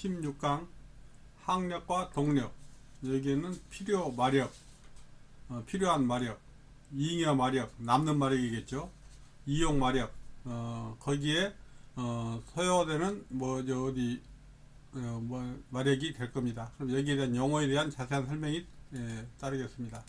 16강 항력과 동력. 여기에는 필요 마력 어, 필요한 마력 잉여 마력 남는 마력이겠죠. 이용 마력 어, 거기에 어, 소요되는 뭐저 어디 어, 뭐 마력이 될 겁니다. 그럼 여기에 대한 용어에 대한 자세한 설명이 예, 따르겠습니다.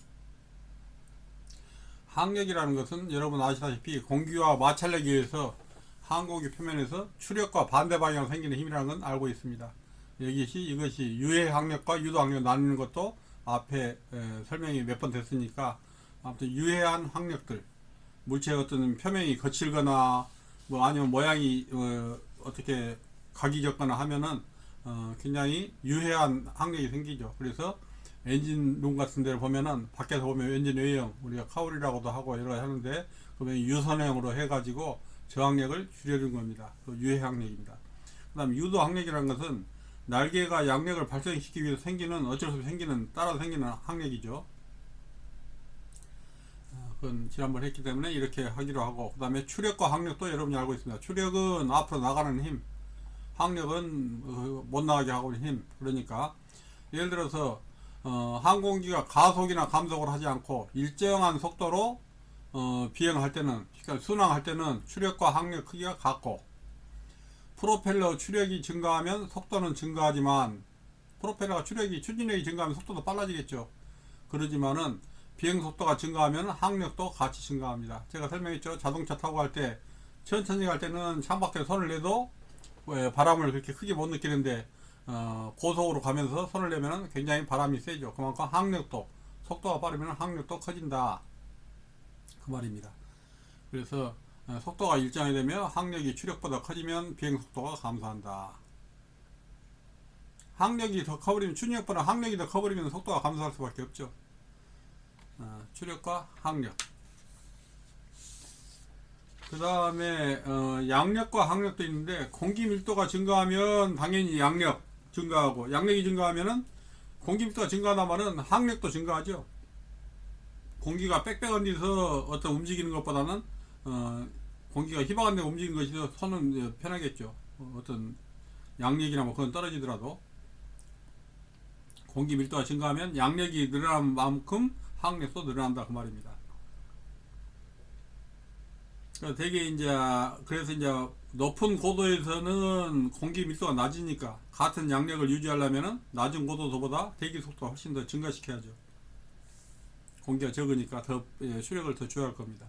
항력이라는 것은 여러분 아시다시피 공기와 마찰력에 의해서 항공기 표면에서 추력과 반대 방향으로 생기는 힘이라는 건 알고 있습니다. 여기시 이것이 유해 항력과 유도 항력 나누는 것도 앞에 에, 설명이 몇 번 됐으니까 아무튼 유해한 항력들 물체의 어떤 표면이 거칠거나 뭐 아니면 모양이 어, 어떻게 각이 졌거나 하면은 어, 굉장히 유해한 항력이 생기죠. 그래서 엔진 룸 같은 데를 보면은 밖에서 보면 엔진 외형 우리가 카울이라고도 하고 여러 하는데 그러면 유선형으로 해가지고 저항력을 줄여준 겁니다. 그 유해 항력입니다. 그 다음 유도 항력이라는 것은 날개가 양력을 발생시키기 위해서 생기는 어쩔 수 없이 생기는 따라서 생기는 항력이죠. 어, 그건 지난번 했기 때문에 이렇게 하기로 하고 그 다음에 추력과 항력도 여러분이 알고 있습니다. 추력은 앞으로 나가는 힘, 항력은 어, 못 나가게 하고 있는 힘. 그러니까 예를 들어서 어, 항공기가 가속이나 감속을 하지 않고 일정한 속도로 어, 비행할 때는 그러니까 순항할 때는 추력과 항력 크기가 같고 프로펠러 추력이 증가하면 속도는 증가하지만 프로펠러가 추력이 추진력이 증가하면 속도도 빨라지겠죠. 그러지만은 비행 속도가 증가하면 항력도 같이 증가합니다. 제가 설명했죠. 자동차 타고 갈 때 천천히 갈 때는 창밖에 손을 내도 왜 바람을 그렇게 크게 못 느끼는데 어, 고속으로 가면서 손을 내면은 굉장히 바람이 세죠. 그만큼 항력도 속도가 빠르면 항력도 커진다. 그 말입니다. 그래서 어, 속도가 일정이 되면 항력이 추력보다 커지면 비행 속도가 감소한다. 항력이 더 커버리면 추력보다 항력이 더 커버리면 속도가 감소할 수밖에 없죠. 어, 추력과 항력. 그 다음에 어, 양력과 항력도 있는데 공기 밀도가 증가하면 당연히 양력 증가하고 양력이 증가하면은 공기 밀도가 증가하다마는 항력도 증가하죠. 공기가 빽빽한 데서 어떤 움직이는 것보다는 어, 공기가 희박한 데 움직이는 것이 더 손은 편하겠죠. 어, 어떤 양력이나 뭐 그건 떨어지더라도 공기 밀도가 증가하면 양력이 늘어난 만큼 항력도 늘어난다 그 말입니다. 그러니까 되게 이제 그래서 이제 높은 고도에서는 공기 밀도가 낮으니까 같은 양력을 유지하려면은 낮은 고도도보다 대기 속도가 훨씬 더 증가시켜야죠. 공기가 적으니까 더 예, 수력을 더 줘야 할 겁니다.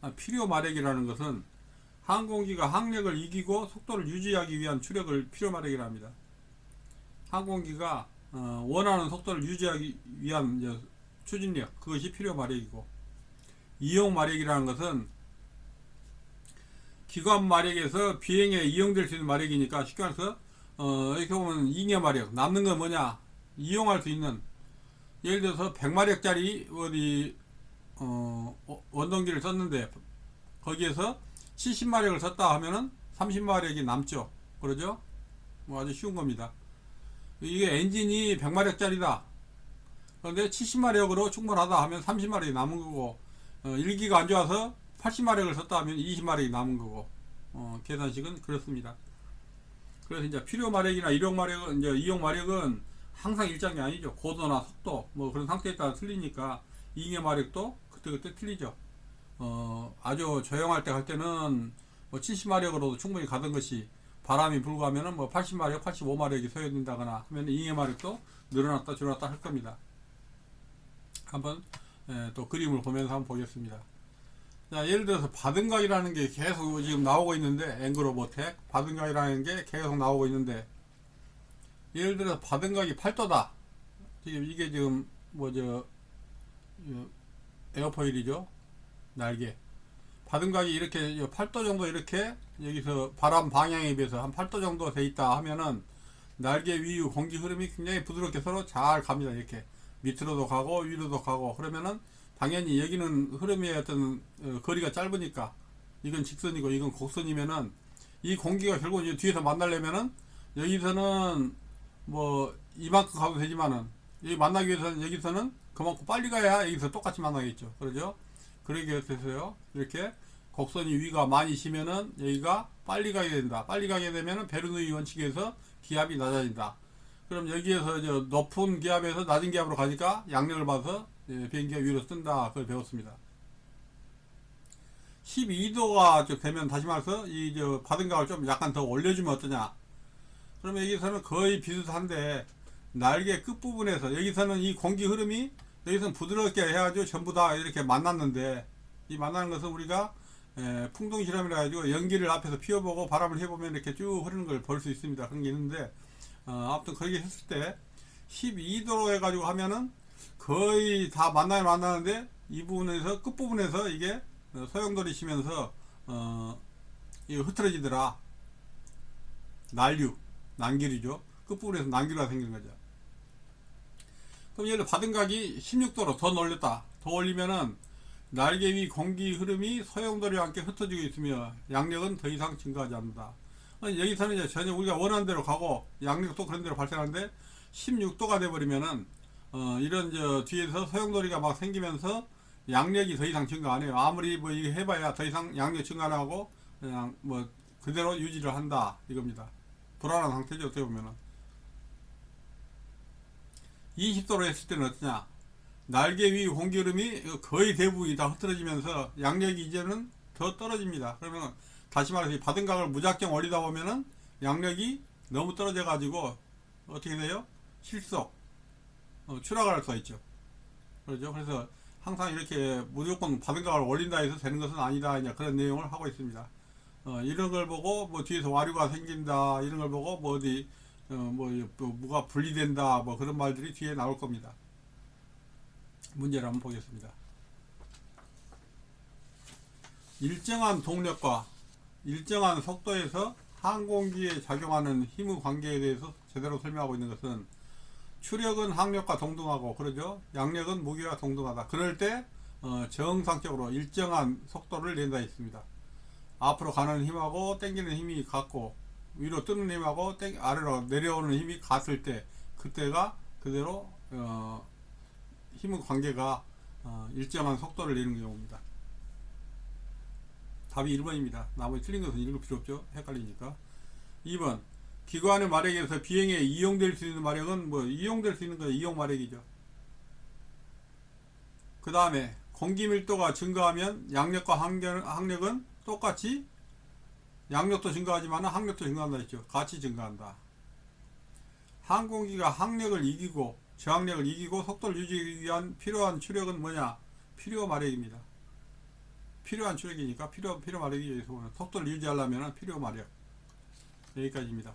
아, 필요 마력이라는 것은 항공기가 항력을 이기고 속도를 유지하기 위한 추력을 필요 마력이라 합니다. 항공기가 어, 원하는 속도를 유지하기 위한 추진력 그것이 필요 마력이고 이용 마력이라는 것은 기관 마력에서 비행에 이용될 수 있는 마력이니까 쉽게 말해서 어, 이렇게 보면 잉여 마력 남는 건 뭐냐 이용할 수 있는 예를 들어서 100마력짜리 어디 어, 어, 원동기를 썼는데 거기에서 70마력을 썼다 하면은 30마력이 남죠. 그러죠? 뭐 아주 쉬운 겁니다. 이게 엔진이 100마력짜리다. 그런데 70마력으로 충분하다 하면 30마력이 남은 거고 어, 일기가 안 좋아서 80마력을 썼다 하면 20마력이 남은 거고 어, 계산식은 그렇습니다. 그래서 이제 필요 마력이나 이용 마력은 이제 이용 마력은 항상 일정이 아니죠. 고도나 속도 뭐 그런 상태에 따라 틀리니까 잉여 마력도 그때그때 틀리죠. 어, 아주 조용할 때 갈 때는 뭐 70마력으로도 충분히 가던 것이 바람이 불고 하면은 뭐 80마력, 85마력이 소요된다거나 하면 잉여 마력도 늘어났다 줄어났다 할 겁니다. 한번 예, 또 그림을 보면서 한번 보겠습니다. 자, 예를 들어서 바등각이라는 게 계속 지금 나오고 있는데 앵그로보텍 바등각이라는 게 계속 나오고 있는데 예를 들어서 바등각이 8도다. 지금 이게 지금 뭐 저 에어포일이죠. 날개. 바등각이 이렇게 8도 정도 이렇게 여기서 바람 방향에 비해서 한 8도 정도 돼 있다 하면은 날개 위유 공기 흐름이 굉장히 부드럽게 서로 잘 갑니다. 이렇게 밑으로도 가고 위로도 가고 그러면은 당연히 여기는 흐름의 어떤 어, 거리가 짧으니까 이건 직선이고 이건 곡선이면은 이 공기가 결국 이제 뒤에서 만나려면은 여기서는 뭐 이만큼 가도 되지만은 여기 만나기 위해서는 여기서는 그만큼 빨리 가야 여기서 똑같이 만나겠죠. 그러죠? 그러기 위해서요. 이렇게 곡선이 위가 많이 쉬면은 여기가 빨리 가게 된다. 빨리 가게 되면은 베르누이 원칙에서 기압이 낮아진다. 그럼 여기에서 저 높은 기압에서 낮은 기압으로 가니까 양력을 봐서 예, 비행기가 위로 뜬다. 그걸 배웠습니다. 12도가 되면 다시 말해서 이저 받은 값을 좀 약간 더 올려주면 어떠냐? 그러면 여기서는 거의 비슷한데 날개 끝 부분에서 여기서는 이 공기 흐름이 여기서는 부드럽게 해가지고 전부 다 이렇게 만났는데 이 만나는 것은 우리가 에, 풍동 실험이라 가지고 연기를 앞에서 피워보고 바람을 해보면 이렇게 쭉 흐르는 걸 볼 수 있습니다. 그런 게 있는데 어, 아무튼 그렇게 했을 때 12도로 해가지고 하면은 거의 다 만나야 만나는데 이 부분에서 끝 부분에서 이게 어, 소용돌이 치면서 어, 흐트러지더라. 난류, 난길이죠. 끝부분에서 난길가 생기는 거죠. 그럼 얘를 받은 각이 16도로 더 올렸다. 더 올리면은 날개 위 공기 흐름이 소용돌이와 함께 흩어지고 있으며 양력은 더 이상 증가하지 않는다. 여기서는 이제 전혀 우리가 원하는 대로 가고 양력도 그런 대로 발생하는데 16도가 돼버리면은 어, 이런 저 뒤에서 소용돌이가 막 생기면서 양력이 더 이상 증가 안 해요. 아무리 뭐 이게 해봐야 더 이상 양력 증가 안 하고 그냥 뭐 그대로 유지를 한다 이겁니다. 불안한 상태죠 어떻게 보면은 20도로 했을 때는 어떠냐? 날개 위 공기 흐름이 거의 대부분이 다 흐트러지면서 양력이 이제는 더 떨어집니다. 그러면 다시 말해서 이 받은 각을 무작정 올리다 보면은 양력이 너무 떨어져 가지고 어떻게 돼요? 실속 어, 추락할 수가 있죠. 그렇죠. 그래서 항상 이렇게 무조건 받은 각을 올린다 해서 되는 것은 아니다. 그런 내용을 하고 있습니다. 어, 이런 걸 보고 뭐 뒤에서 와류가 생긴다 이런 걸 보고 뭐 어디 어, 뭐, 뭐 뭐가 분리된다 뭐 그런 말들이 뒤에 나올 겁니다. 문제를 한번 보겠습니다. 일정한 동력과 일정한 속도에서 항공기에 작용하는 힘의 관계에 대해서 제대로 설명하고 있는 것은 추력은 항력과 동등하고 그러죠. 양력은 무게와 동등하다. 그럴 때 어, 정상적으로 일정한 속도를 낸다 했습니다. 앞으로 가는 힘하고 당기는 힘이 같고 위로 뜨는 힘하고 땡, 아래로 내려오는 힘이 같을 때 그때가 그대로 어, 힘의 관계가 어, 일정한 속도를 내는 경우입니다. 답이 1번입니다. 나머지 틀린 것은 읽을 필요 없죠. 헷갈리니까. 2번 기관의 마력에서 비행에 이용될 수 있는 마력은 뭐 이용될 수 있는 거 이용 마력이죠. 그 다음에 공기 밀도가 증가하면 양력과 항력, 항력은 똑같이 양력도 증가하지만 항력도 증가한다 했죠. 같이 증가한다. 항공기가 항력을 이기고 저항력을 이기고 속도를 유지하기 위한 필요한 추력은 뭐냐? 필요 마력입니다. 필요한 추력이니까 필요 필요 마력이죠. 속도를 유지하려면 필요 마력. 여기까지입니다.